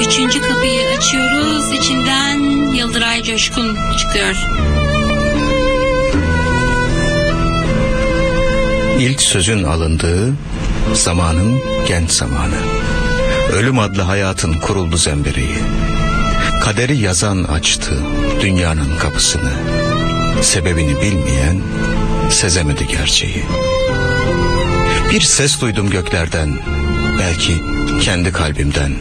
Üçüncü kapıyı açıyoruz. İçinden Yıldıray Coşkun çıkıyor. İlk sözün alındığı zamanın genç zamanı. Ölüm adlı hayatın kuruldu zembereği. Kaderi yazan açtı dünyanın kapısını. Sebebini bilmeyen sezemedi gerçeği. Bir ses duydum göklerden, belki kendi kalbimden.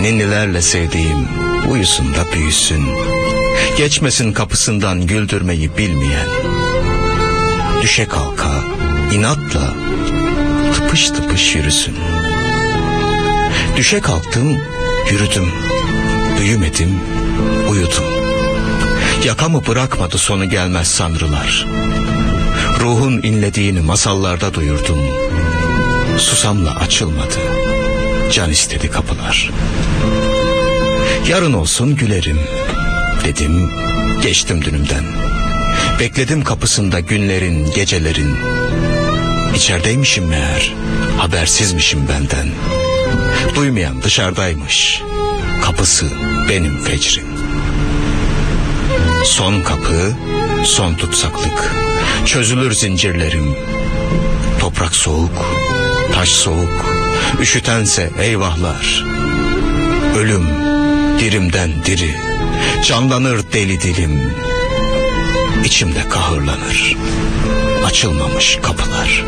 Ninnilerle sevdiğim uyusun da büyüsün. Geçmesin kapısından güldürmeyi bilmeyen. Düşe kalka inatla tıpış tıpış yürüsün. Düşe kalktım yürüdüm. Büyümedim uyudum. Yakamı bırakmadı sonu gelmez sanrılar. Ruhun inlediğini masallarda duyurdum. Susamla açılmadı. Can istedi kapılar. Yarın olsun gülerim dedim. Geçtim dünümden. Bekledim kapısında günlerin, gecelerin. İçerideymişim meğer, habersizmişim benden. Duymayan dışarıdaymış. Kapısı benim fecrim. Son kapı, son tutsaklık. Çözülür zincirlerim. Toprak soğuk, taş soğuk. Üşütense eyvahlar. Ölüm dirimden diri. Canlanır deli dilim. İçimde kahırlanır. Açılmamış kapılar.